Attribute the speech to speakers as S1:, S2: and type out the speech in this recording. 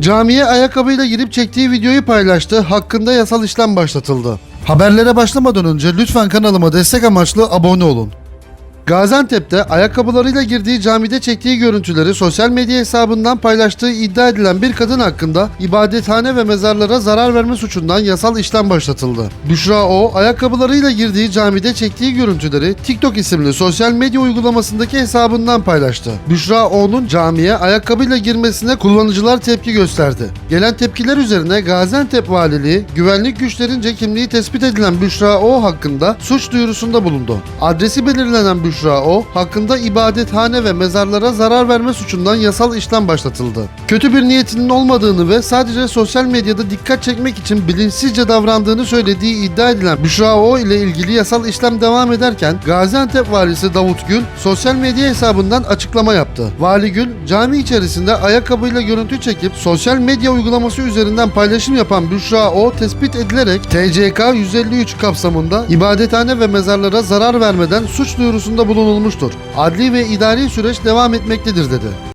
S1: Camiye ayakkabıyla girip çektiği videoyu paylaştı. Hakkında yasal işlem başlatıldı. Haberlere başlamadan önce lütfen kanalıma destek amaçlı abone olun. Gaziantep'te ayakkabılarıyla girdiği camide çektiği görüntüleri sosyal medya hesabından paylaştığı iddia edilen bir kadın hakkında ibadethane ve mezarlara zarar verme suçundan yasal işlem başlatıldı. Büşra O, ayakkabılarıyla girdiği camide çektiği görüntüleri TikTok isimli sosyal medya uygulamasındaki hesabından paylaştı. Büşra O'nun camiye ayakkabıyla girmesine kullanıcılar tepki gösterdi. Gelen tepkiler üzerine Gaziantep Valiliği, güvenlik güçlerince kimliği tespit edilen Büşra O hakkında suç duyurusunda bulundu. Adresi belirlenen Büşra O hakkında ibadethane ve mezarlara zarar verme suçundan yasal işlem başlatıldı. Kötü bir niyetinin olmadığını ve sadece sosyal medyada dikkat çekmek için bilinçsizce davrandığını söylediği iddia edilen Büşra O ile ilgili yasal işlem devam ederken Gaziantep valisi Davut Gül sosyal medya hesabından açıklama yaptı. Vali Gül cami içerisinde ayakkabıyla görüntü çekip sosyal medya uygulaması üzerinden paylaşım yapan Büşra O tespit edilerek TCK 153 kapsamında ibadethane ve mezarlara zarar vermeden suç duyurusunda bulunulmuştur. Adli ve idari süreç devam etmektedir dedi.